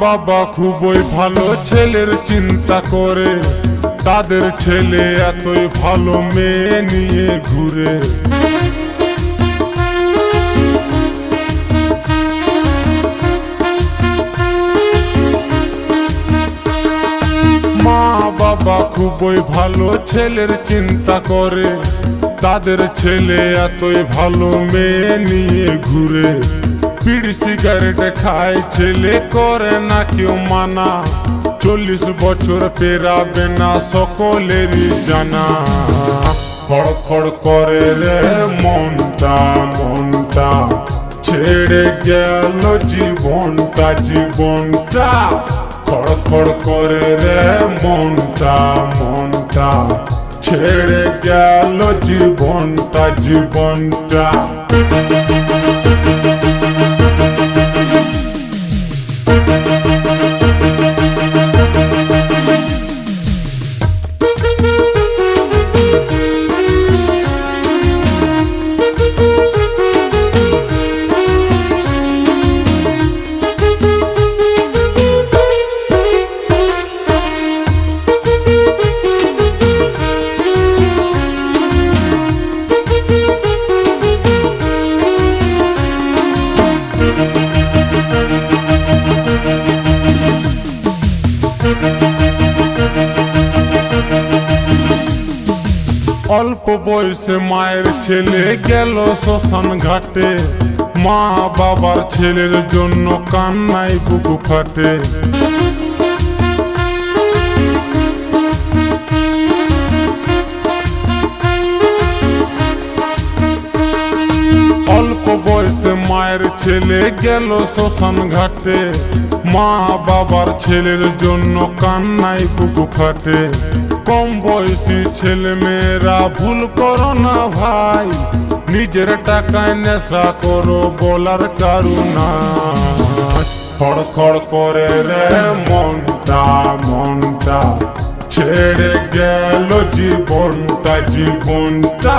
বাবা খুবই ভালো ছেলের চিন্তা করে। তাদের ছেলে এতই ভালো মেয়ে নিয়ে ঘুরে। মা বাবা খুবই ভালো ছেলের চিন্তা করে। তাদের ছেলে এতই ভালো মেয়ে নিয়ে ঘুরে। বিড়ি সিগারেট খায় ছেলে করে না কেউ মানা। চল্লিশ বছর পেরাবে না সকলেরই জানা। খড়খড় করে রে মনটা মনটা ছেড়ে গেল জীবনটা জীবনটা। খড়খড় করে রে মনটা মনটা ছেড়ে গেল জীবনটা জীবনটা। অল্প বয়সে মায়ের ছেলে গেল শ্মশান ঘাটে। মা বাবার ছেলের জন্য কান্নাই বুকু ফাটে। ছেলে গেল শ্মশান ঘাটে। মা বাবার ছেলের জন্য কান্নাই বুকু ফাটে। কম বয়সী ছেলে মেয়েরা, ভুল করো না ভাই, নিজের টাকায় নেশা করো, বলার কারুনা খড়খড় করে রে, মনটা মনটা, ছেড়ে গেল জীবনটা জীবনটা।